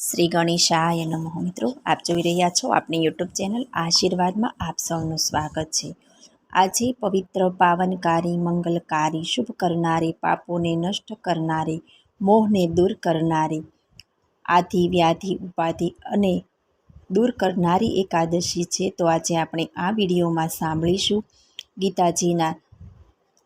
શ્રી ગણેશાય નમઃ મિત્રો, આપ જોઈ રહ્યા છો આપણી યુટ્યુબ ચેનલ આશીર્વાદમાં આપ સૌનું સ્વાગત છે. આજે પવિત્ર પાવનકારી મંગલકારી, શુભ કરનારી, પાપોને નષ્ટ કરનારી, મોહને દૂર કરનારી, આધિ વ્યાધિ ઉપાધિ અને દૂર કરનારી એકાદશી છે તો આજે આપણે આ વિડીયોમાં સાંભળીશું ગીતાજીના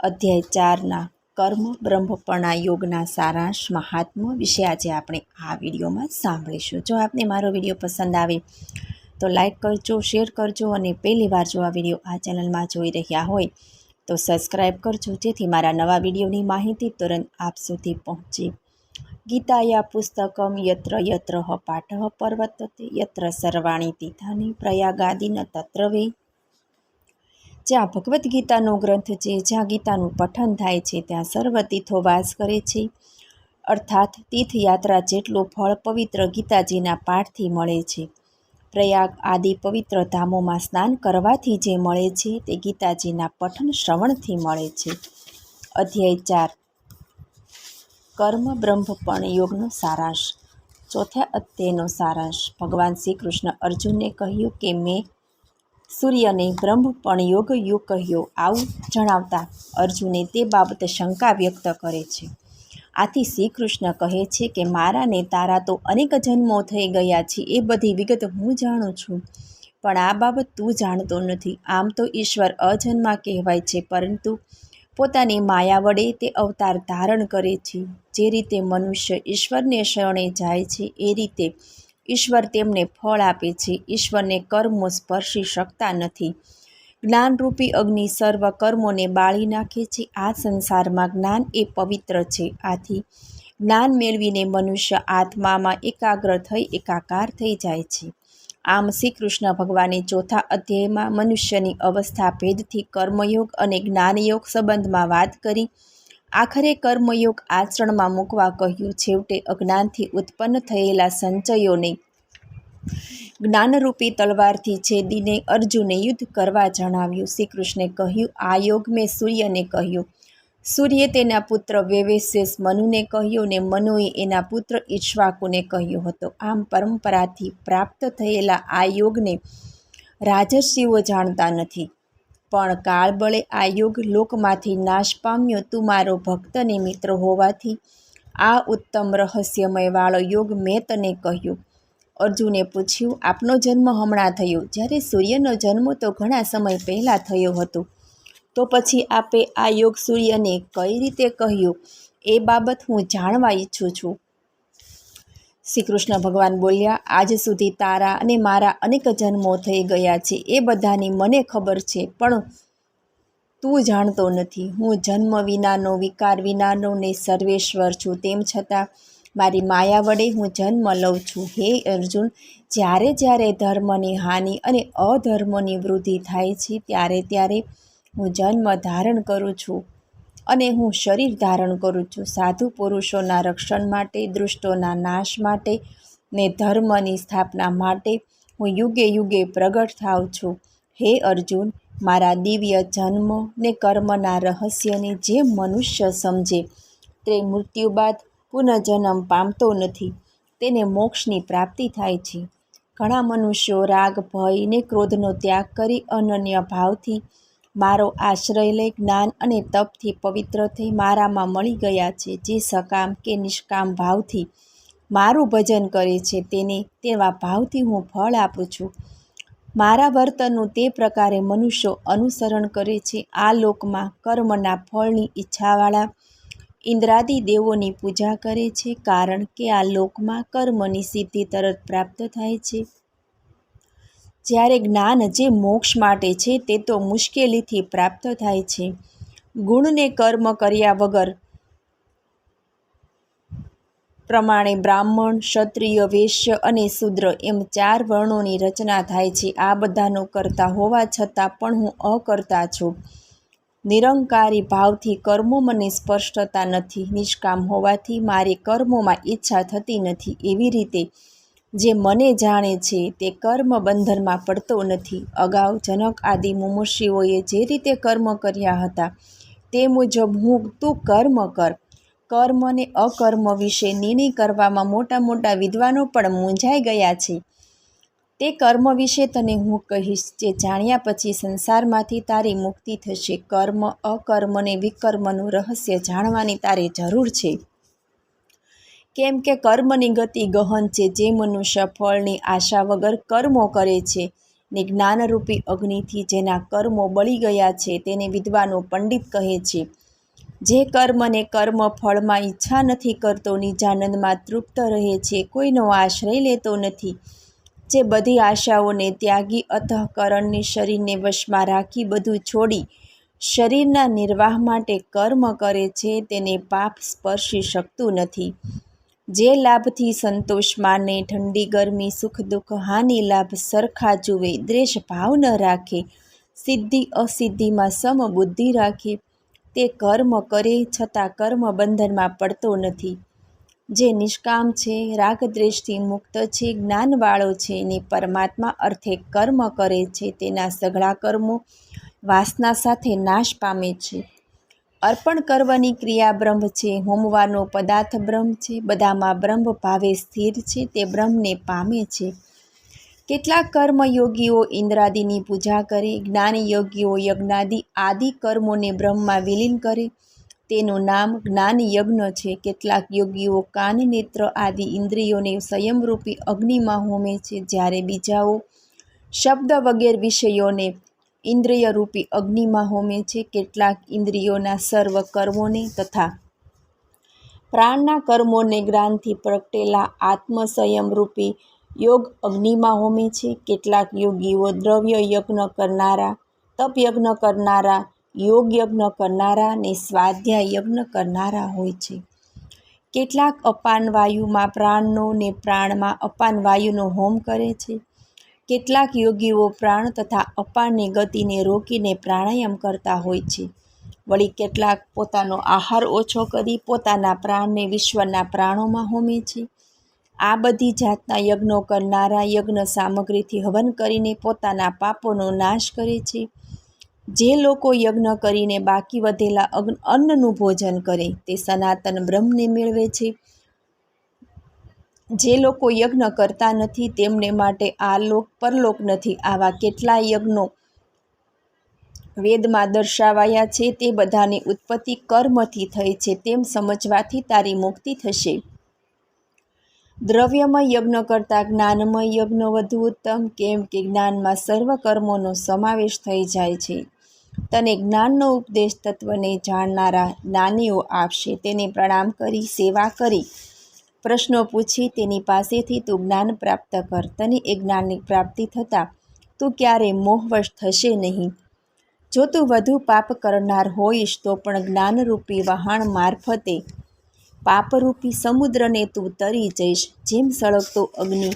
અધ્યાય ચારના કર્મ, બ્રહ્મપણા યોગના સારાંશ મહાત્મા વિશે આજે આપણે આ વિડીયોમાં સાંભળીશું. જો આપને મારો વીડિયો પસંદ આવે તો લાઈક કરજો, શેર કરજો અને પહેલી વાર જો આ વીડિયો આ ચેનલમાં જોઈ રહ્યા હોય તો સબસ્ક્રાઈબ કરજો, જેથી મારા નવા વિડીયોની માહિતી તુરંત આપ સુધી પહોંચે. ગીતાયા પુસ્તકમ યત્ર યત્ર પાઠ પર્વતતે, યત્ર સર્વાણી તીથાની પ્રયાગાદિન તત્ર વે જ્યાં ભગવદ્ ગીતાનો ગ્રંથ છે, જ્યાં ગીતાનું પઠન થાય છે, ત્યાં સર્વ તીર્થો વાસ કરે છે. અર્થાત તીર્થયાત્રા જેટલું ફળ પવિત્ર ગીતાજીના પાઠથી મળે છે. પ્રયાગ આદિ પવિત્ર ધામોમાં સ્નાન કરવાથી જે મળે છે, તે ગીતાજીના પઠન શ્રવણથી મળે છે. અધ્યાય ચાર. કર્મ બ્રહ્મપણ યોગનો સારાંશ. ચોથા અધ્યાયનો સારાંશ. ભગવાન શ્રી કૃષ્ણ અર્જુનને કહ્યું કે, મેં સૂર્યને બ્રહ્મપણ યોગ યુગ કહ્યો. આવું જણાવતા અર્જુને તે બાબતે શંકા વ્યક્ત કરે છે. આથી શ્રી કૃષ્ણ કહે છે કે, મારા ને તારા તો અનેક જન્મો થઈ ગયા છે, એ બધી વિગત હું જાણું છું. પણ આ બાબત તું જાણતો નથી. આમ તો ઈશ્વર અજન્મા કહેવાય છે, પરંતુ પોતાની માયા વડે તે અવતાર ધારણ કરે છે. જે રીતે મનુષ્ય ઈશ્વરને શરણે જાય છે, એ રીતે ઈશ્વર તેમને ફળ આપે છે. ઈશ્વરને કર્મો સ્પર્શી શકતા નથી. જ્ઞાનરૂપી અગ્નિ સર્વ કર્મોને બાળી નાખે છે. આ સંસારમાં જ્ઞાન એ પવિત્ર છે. આથી જ્ઞાન મેળવીને મનુષ્ય આત્મામાં એકાગ્ર થઈ, એકાકાર થઈ જાય છે. આમ શ્રી કૃષ્ણ ભગવાને ચોથા અધ્યાયમાં મનુષ્યની અવસ્થા ભેદથી કર્મયોગ અને જ્ઞાનયોગ સંબંધમાં વાત કરી. આખરે કર્મયોગ આચરણમાં મૂકવા કહ્યું, છેવટે અજ્ઞાનથી ઉત્પન્ન થયેલા સંચયોને જ્ઞાનરૂપી તલવારથી છેદીને અર્જુને યુદ્ધ કરવા જણાવ્યું. શ્રી કૃષ્ણે કહ્યું, આ યોગ મેં સૂર્યને કહ્યું. સૂર્ય તેના પુત્ર વેવેશેષ મનુને કહ્યું ને મનુએ એના પુત્ર ઈશ્વાકુને કહ્યું હતો. આમ પરંપરાથી પ્રાપ્ત થયેલા આ યોગને રાજર્ષિઓ જાણતા નથી. પણ કાળબળે આ યોગ લોકમાંથી નાશ પામ્યો તું મારો ભક્ત ને મિત્ર હોવાથી. આ ઉત્તમ રહસ્યમય વાળો યોગ મેં તને કહ્યું. અર્જુને પૂછ્યું, આપનો જન્મ હમણાં થયો? જ્યારે સૂર્યનો જન્મ તો ઘણા સમય પહેલાં થયો હતો. તો પછી આપે આ યોગ સૂર્યને કઈ રીતે કહ્યું? એ બાબત હું જાણવા ઈચ્છું છું. શ્રી કૃષ્ણ ભગવાન બોલ્યા, આજ સુધી તારા અને મારા અનેક જન્મો થઈ ગયા છે, એ બધાની મને ખબર છે, પણ તું જાણતો નથી. હું જન્મ વિનાનો, વિકાર વિનાનો ને સર્વેશ્વર છું. તેમ છતાં મારી માયા વડે હું જન્મ લઉં છું. હે અર્જુન, જ્યારે જ્યારે ધર્મની હાનિ અને અધર્મની વૃદ્ધિ થાય છે, ત્યારે ત્યારે હું જન્મ ધારણ કરું છું. અને હું શરીર ધારણ કરું છું. સાધુ પુરુષોના રક્ષણ માટે, દૃષ્ટોના નાશ માટે ને ધર્મની સ્થાપના માટે હું યુગે યુગે પ્રગટ થાઉં છું. હે અર્જુન, મારા દિવ્ય જન્મ ને કર્મના રહસ્યને જે મનુષ્ય સમજે, તે મૃત્યુ બાદ પુનઃજન્મ પામતો નથી. તેને મોક્ષની પ્રાપ્તિ થાય છે. ઘણા મનુષ્યો રાગ, ભય ને ક્રોધનો ત્યાગ કરી અનન્ય ભાવથી મારો આશ્રય લઈ જ્ઞાન અને તપથી પવિત્ર થઈ મારામાં મળી ગયા છે જે સકામ કે નિષ્કામ ભાવથી મારું ભજન કરે છે તેને તેવા ભાવથી હું ફળ આપું છું. મારા વર્તનનું તે પ્રકારે મનુષ્યો અનુસરણ કરે છે. આ લોકમાં કર્મના ફળની ઈચ્છાવાળા ઇન્દ્રાદિ દેવોની પૂજા કરે છે કારણ કે આ લોકમાં કર્મની સિદ્ધિ તરત પ્રાપ્ત થાય છે. જ્યારે જ્ઞાન જે મોક્ષ માટે છે તે તો મુશ્કેલીથી પ્રાપ્ત થાય છે. ગુણને કર્મ કર્યા વગર પ્રમાણે બ્રાહ્મણ, ક્ષત્રિય, વૈશ્ય અને શૂદ્ર એમ ચાર વર્ણોની રચના થાય છે. આ બધાનો કરતા હોવા છતાં પણ હું અકર્તા છું. નિરંકારી ભાવથી કર્મો મને સ્પષ્ટતા નથી. નિષ્કામ હોવાથી મારી કર્મોમાં ઈચ્છા થતી નથી. એવી રીતે જે મને જાણે છે તે કર્મ બંધનમાં પડતો નથી. અગાઉ જનક આદિ મુમુર્ષિઓએ જે રીતે કર્મ કર્યા હતા તે મુજબ હું તું કર્મ કર. કર્મ અને અકર્મ વિશે નિર્ણય કરવામાં મોટા મોટા વિદ્વાનો પણ મૂંઝાઈ ગયા છે. તે કર્મ વિશે તને હું કહીશ જે જાણ્યા પછી સંસારમાંથી તારી મુક્તિ થશે. કર્મ અકર્મ અને વિકર્મનું રહસ્ય જાણવાની તારે જરૂર છે. કેમ કે કર્મની ગતિ ગહન છે, જે મનુષ્ય ફળની આશા વગર કર્મો કરે છે. ને જ્ઞાનરૂપી અગ્નિથી જેના કર્મો બળી ગયા છે, તેને વિદ્વાનો પંડિત કહે છે. જે કર્મને કર્મ ફળમાં ઈચ્છા નથી કરતો નિજાનંદમાં તૃપ્ત રહે છે, કોઈનો આશ્રય લેતો નથી. જે બધી આશાઓને ત્યાગી અંતઃકરણની શરીરને વશમાં રાખી બધું છોડી શરીરના નિર્વાહ માટે કર્મ કરે છે, તેને પાપ સ્પર્શી શકતું નથી. જે લાભથી સંતોષ માને, ઠંડી, ગરમી, સુખ, દુઃખ, હાનિ લાભ સરખા જુએ, દ્વેષ ભાવ ન રાખે, સિદ્ધિ અસિદ્ધિમાં સમબુદ્ધિ રાખે, તે કર્મ કરે છતાં કર્મ બંધનમાં પડતો નથી. જે નિષ્કામ છે, રાગદ્વેષથી મુક્ત છે, જ્ઞાનવાળો છે ને પરમાત્મા અર્થે કર્મ કરે છે, તેના સઘળા કર્મો વાસના સાથે નાશ પામે છે. અર્પણ કરવાની ક્રિયા બ્રહ્મ છે. હોમવાનો પદાર્થ બ્રહ્મ છે. બધામાં બ્રહ્મ ભાવે સ્થિર છે. તે બ્રહ્મને પામે છે. કેટલાક કર્મયોગીઓ ઇન્દ્રાદિની પૂજા કરે. જ્ઞાનયોગીઓ યજ્ઞાદિ આદિ કર્મોને બ્રહ્મમાં વિલીન કરે. તેનું નામ જ્ઞાન યજ્ઞ છે. કેટલાક યોગીઓ કાન, નેત્ર આદિ ઇન્દ્રિયોને સંયમરૂપી અગ્નિમાં હોમે છે. જ્યારે બીજાઓ શબ્દ વગેરે વિષયોને ઇન્દ્રિયરૂપી અગ્નિમાં હોમે છે કેટલાક ઇન્દ્રિયોના સર્વ કર્મોને તથા પ્રાણના કર્મોને જ્ઞાનથી પ્રગટેલા આત્મસંયમરૂપી યોગ અગ્નિમાં હોમે છે. કેટલાક યોગીઓ દ્રવ્ય યજ્ઞ કરનારા, તપ યજ્ઞ કરનારા, યોગ યજ્ઞ કરનારા ને સ્વાધ્યાય યજ્ઞ કરનારા હોય છે. કેટલાક અપાન વાયુમાં પ્રાણનો ને પ્રાણમાં અપાન વાયુનો હોમ કરે છે. કેટલાક યોગીઓ પ્રાણ તથા અપાનની ગતિને રોકીને પ્રાણાયામ કરતા હોય છે. વળી કેટલાક પોતાનો આહાર ઓછો કરી પોતાના પ્રાણને વિશ્વના પ્રાણોમાં હોમે છે. આ બધી જાતના યજ્ઞો કરનારા યજ્ઞ સામગ્રીથી હવન કરીને પોતાના પાપોનો નાશ કરે છે. જે લોકો યજ્ઞ કરીને બાકી વધેલા અન્નનું ભોજન કરે, તે સનાતન બ્રહ્મને મેળવે છે. જે લોકો યજ્ઞ કરતા નથી, તેમને માટે આ લોક પરલોક નથી. આવા કેટલાય યજ્ઞો વેદમાં દર્શાવાયા છે, તે બધાની ઉત્પત્તિ કર્મથી થઈ છે, તેમ સમજવાથી તારી મુક્તિ થશે. દ્રવ્યમય યજ્ઞ કરતાં જ્ઞાનમય યજ્ઞ વધુ ઉત્તમ, કેમ કે જ્ઞાનમાં સર્વ કર્મોનો સમાવેશ થઈ જાય છે. તને જ્ઞાનનો ઉપદેશ તત્વને જાણનારા જ્ઞાનીઓ આપશે. તેને પ્રણામ કરી, સેવા કરી. પ્રશ્નો પૂછી તેની પાસેથી તું જ્ઞાન પ્રાપ્ત કર. તને એ જ્ઞાનની પ્રાપ્તિ થતાં તું ક્યારે મોહવશ થશે નહીં. જો તું વધુ પાપ કરનાર હોઈશ, તો પણ જ્ઞાનરૂપી વહાણ મારફતે પાપરૂપી સમુદ્રને તું તરી જઈશ. જેમ સળગતો અગ્નિ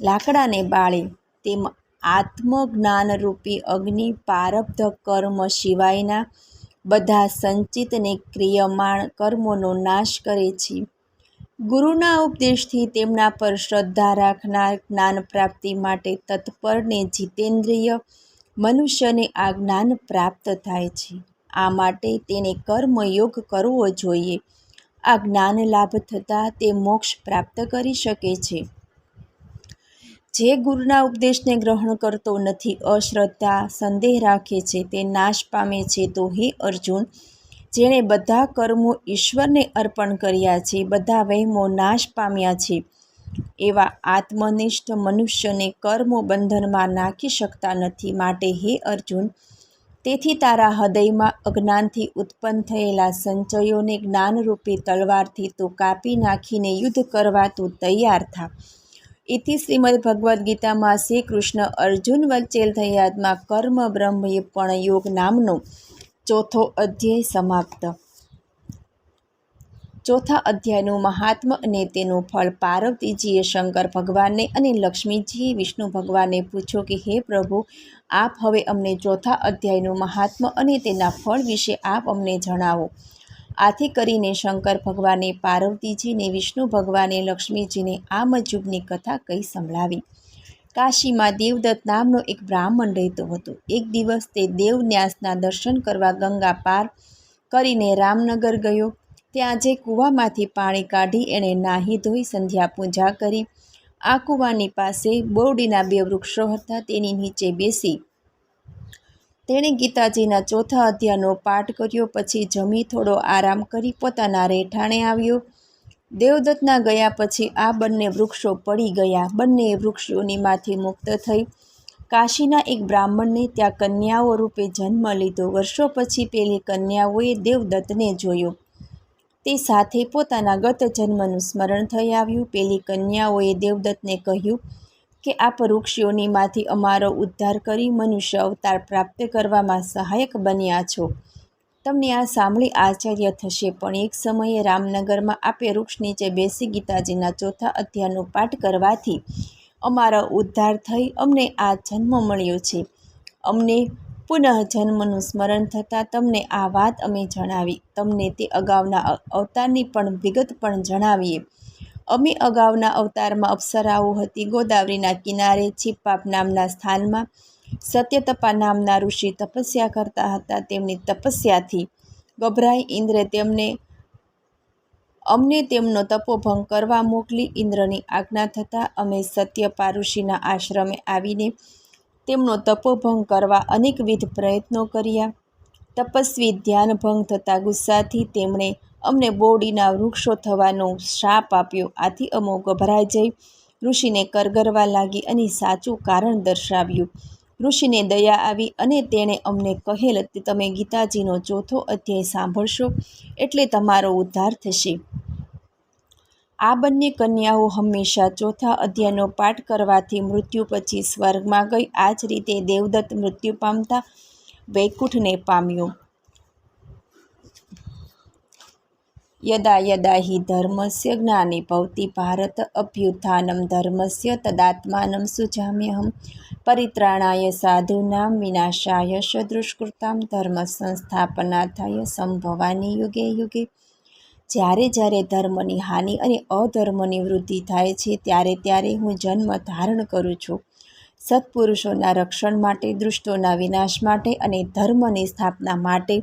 લાકડાને બાળે, તેમ આત્મજ્ઞાનરૂપી અગ્નિ પારબ્ધ કર્મ સિવાયના બધા સંચિતને ક્રિયમાણ કર્મોનો નાશ કરે છે. ગુરુના ઉપદેશથી તેમના પર શ્રદ્ધા રાખનાર જ્ઞાન પ્રાપ્તિ માટે તત્પરને જીતેન્દ્રિય મનુષ્યને આ જ્ઞાન પ્રાપ્ત થાય છે. આ માટે તેને કર્મયોગ કરવો જોઈએ. આ જ્ઞાન લાભ થતાં તે મોક્ષ પ્રાપ્ત કરી શકે છે. જે ગુરુના ઉપદેશને ગ્રહણ કરતો નથી, અશ્રદ્ધા, સંદેહ રાખે છે, તે નાશ પામે છે, તો હે અર્જુન જેણે બધા કર્મો ઈશ્વરને અર્પણ કર્યા છે, બધા વહેમો નાશ પામ્યા છે. એવા આત્મનિષ્ઠ મનુષ્યને કર્મો બંધનમાં નાખી શકતા નથી માટે હે અર્જુન, તેથી તારા હૃદયમાં અજ્ઞાનથી ઉત્પન્ન થયેલા સંચયોને જ્ઞાનરૂપી તલવારથી તું કાપી નાખીને યુદ્ધ કરવા તું તૈયાર થા. એથી શ્રીમદ ભગવદ્ ગીતામાં શ્રી કૃષ્ણ અર્જુન વચ્ચે થયાત્મા કર્મ બ્રહ્મ પણ યોગ નામનો ચોથો અધ્યાય સમાપ્ત. ચોથા અધ્યાયનું મહાત્મ અને તેનું ફળ પાર્વતીજીએ શંકર ભગવાનને અને લક્ષ્મીજીએ વિષ્ણુ ભગવાનને પૂછ્યો કે, હે પ્રભુ, આપ હવે અમને ચોથા અધ્યાયનું મહાત્મ અને તેના ફળ વિશે આપ અમને જણાવો. આથી કરીને શંકર ભગવાને પાર્વતીજીને, વિષ્ણુ ભગવાને, લક્ષ્મીજીને આ મજૂબની કથા કહી સંભળાવી. કાશીમાં દેવદત્ત નામનો એક બ્રાહ્મણ રહેતો હતો. એક દિવસ તે દેવન્યાસના દર્શન કરવા ગંગા પાર કરીને રામનગર ગયો. ત્યાં જે કૂવામાંથી પાણી કાઢી એણે નાહી ધોઈ સંધ્યા પૂજા કરી. આ કૂવાની પાસે બોરડીના બે વૃક્ષો હતા. તેની નીચે બેસી તેણે ગીતાજીના ચોથા અધ્યાયનો પાઠ કર્યો. પછી જમી થોડો આરામ કરી પોતાના રહેઠાણે આવ્યો. દેવદત્તના ગયા પછી આ બંને વૃક્ષો પડી ગયા. બંને વૃક્ષોનીમાંથી મુક્ત થઈ કાશીના એક બ્રાહ્મણને ત્યાં કન્યાઓ રૂપે જન્મ લીધો. વર્ષો પછી પેલી કન્યાઓએ દેવદત્તને જોયો. તે સાથે પોતાના ગત જન્મનું સ્મરણ થઈ આવ્યું. પેલી કન્યાઓએ દેવદત્તને કહ્યું કે, આપ વૃક્ષોનીમાંથી અમારો ઉદ્ધાર કરી મનુષ્ય અવતાર પ્રાપ્ત કરવામાં સહાયક બન્યા છો. તમને આ સાંભળી આશ્ચર્ય થશે. પણ એક સમયે રામનગરમાં આપે વૃક્ષ નીચે બેસી ગીતાજીના ચોથા અધ્યાયનો પાઠ કરવાથી અમારો ઉદ્ધાર થઈ અમને આ જન્મ મળ્યો છે. અમને પુનઃ જન્મનું સ્મરણ થતાં તમને આ વાત અમે જણાવી. તમને તે અગાઉના અવતારની પણ વિગત પણ જણાવીએ. અમે અગાઉના અવતારમાં અપ્સરાઓ હતી. ગોદાવરીના કિનારે છીપાપ નામના સ્થાનમાં સત્યતપા નામના ઋષિ તપસ્યા કરતા હતા. તેમની તપસ્યાથી ગભરાઈ ઇન્દ્રે તેમને, અમને તેમનો તપોભંગ કરવા મોકલી. ઇન્દ્રની આજ્ઞા થતાં અમે સત્યપા ઋષિના આશ્રમે આવીને તેમનો તપોભંગ કરવા અનેકવિધ પ્રયત્નો કર્યા. તપસ્વી ધ્યાનભંગ થતાં ગુસ્સાથી તેમણે અમને બોડીના વૃક્ષો થવાનો શાપ આપ્યો. આથી અમો ગભરાઈ જઈ. ઋષિને કરગરવા લાગી અને સાચું કારણ દર્શાવ્યું. ઋષિને દયા આવી અને તેણે અમને કહેલ કે તમે ગીતાજીનો ચોથો અધ્યાય સાંભળશો એટલે તમારો ઉદ્ધાર થશે. આ બંને કન્યાઓ હંમેશા ચોથા અધ્યાયનો પાઠ કરવાથી મૃત્યુ પછી સ્વર્ગમાં ગઈ. આ જ રીતે દેવદત્ત મૃત્યુ પામતા વૈકુંઠને પામ્યો. યદા યદા હિ ધર્મસ્ય જ્ઞાને ભવતી ભારત અભ્યુત્થાનમ ધર્મસ્ય તદાત્માનમ સુજામ્યહમ પરિત્રાણાય સાધુનામ વિનાશાય સદૃષ્કૃતામ ધર્મ સંસ્થાપનાથાય સંભવાની યુગે યુગે. જ્યારે જ્યારે ધર્મની હાનિ અને અધર્મની વૃદ્ધિ થાય છે, ત્યારે ત્યારે હું જન્મ ધારણ કરું છું. સત્પુરુષોના રક્ષણ માટે, દુષ્ટોના વિનાશ માટે અને ધર્મની સ્થાપના માટે